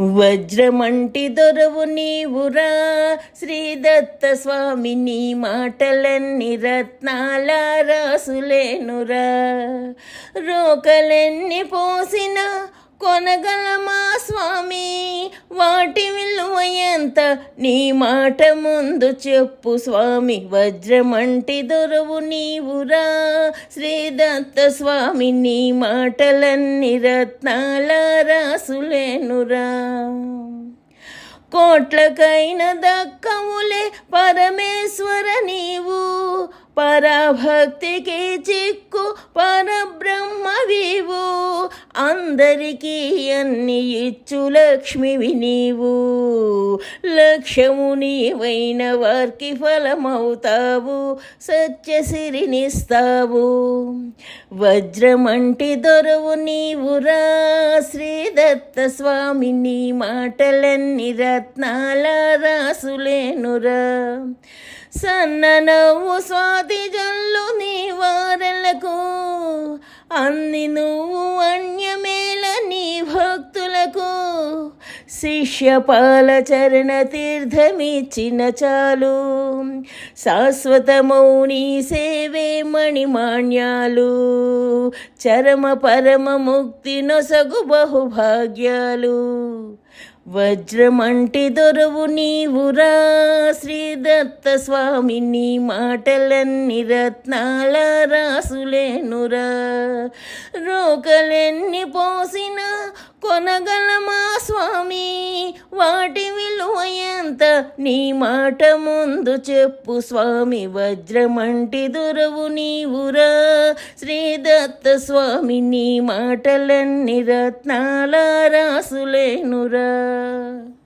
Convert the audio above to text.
వజ్రమంటి దొరవు నీవురా. శ్రీదత్త స్వామి నీ మాటలన్నీ రత్నాల రాసులేనురా. రోకలన్నీ పోసిన కొనగలమా స్వామి? వాటి విలువ ఎంత నీ మాట ముందు చెప్పు స్వామి. వజ్రమంటి దొరవు నీవురా. శ్రీదత్త స్వామి నీ మాటలన్నీ రత్నాల రాసులేనురా. కోట్లకైన దక్కవులే పరమేశ్వర నీవు. పరభక్తికి చిక్కు పరబ్రహ్మవివు. అందరికీ అన్ని ఇచ్చు లక్ష్మివి నీవు. లక్ష్యము నీవైన వారికి ఫలమవుతావు. సత్యసిరినిస్తావు వజ్రమంటి దొరవు నీవురా శ్రీదత్త స్వామి నీ మాటలన్నీ రత్నాల రాసులేనురా సన్న నవ్వు స్వాతి జల్లు నీ వారలకు అన్ని నువ్వు శిష్యపాల చరణ తీర్థమిచ్చిన చాలు. శాశ్వతమౌని సేవే మణిమాణ్యాలు చరమ పరమ ముక్తి నొసగు బహుభాగ్యాలు. వజ్రమంటి దొరవు నీవురా శ్రీదత్త స్వామి నీ మాటలన్నీ రత్నాల రాసులేనురా. రోకలెన్ని పోసిన కొనగలమా స్వామి? వాటి విలువ ఎంత? నీ మాట ముందు చెప్పు స్వామి. వజ్రమంటి దొరవు నీవురా శ్రీదత్త స్వామి నీ మాటలన్నీ రత్నాల రాసులేనురా. 嗯